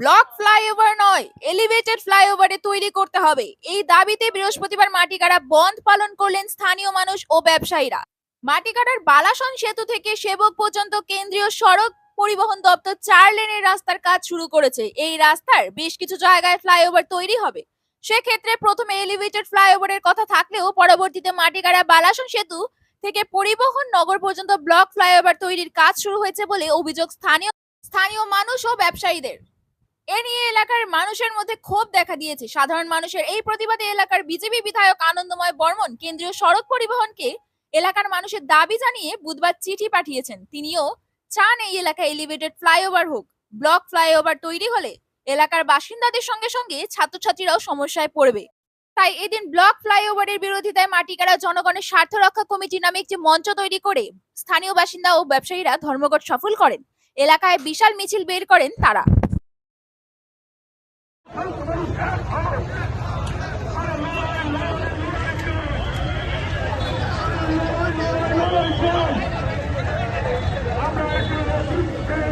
Block flyover নয়, elevated ফ্লাইওভারে তৈরি করতে হবে। এই দাবিতে বৃহস্পতিবার মাটিকাড়া বন্ধ পালন করলেন স্থানীয় মানুষ ও ব্যবসায়ীরা। মাটিকাড়ার বালাসন সেতু থেকে সেবক পর্যন্ত কেন্দ্রীয় সড়ক পরিবহন দপ্তর চার লেনের রাস্তার কাজ শুরু করেছে। এই রাস্তার বেশ কিছু জায়গায় ফ্লাইওভার তৈরি হবে। সেক্ষেত্রে প্রথমে এলিভেটেড ফ্লাইওভারের কথা থাকলেও পরবর্তীতে মাটিকাড়া বালাসন সেতু থেকে পরিবহন নগর পর্যন্ত ব্লক ফ্লাইওভার তৈরির কাজ শুরু হয়েছে বলে অভিযোগ স্থানীয় স্থানীয় মানুষ ও ব্যবসায়ীদের। এ নিয়ে এলাকার মানুষের মধ্যে ক্ষোভ দেখা দিয়েছে। সাধারণ মানুষের এই প্রতিবাদে এলাকার বিজেপি বিধায়ক আনন্দময় বর্মন কেন্দ্রীয় সড়ক পরিবহনকে এলাকার মানুষের দাবি জানিয়ে বুধবার চিঠি পাঠিয়েছেন। তিনিও চান এই এলাকায় এলিভেটেড ফ্লাইওভার হোক। ব্লক ফ্লাইওভার তৈরি হলে এলাকার বাসিন্দাদের সঙ্গে সঙ্গে ছাত্রছাত্রীরাও সমস্যায় পড়বে। তাই এদিন ব্লক ফ্লাইওভারের বিরোধিতায় মাটিকারা জনগণের স্বার্থ রক্ষা কমিটি নামে একটি মঞ্চ তৈরি করে স্থানীয় বাসিন্দা ও ব্যবসায়ীরা ধর্মঘট সফল করেন। এলাকায় বিশাল মিছিল বের করেন তারা। আমরা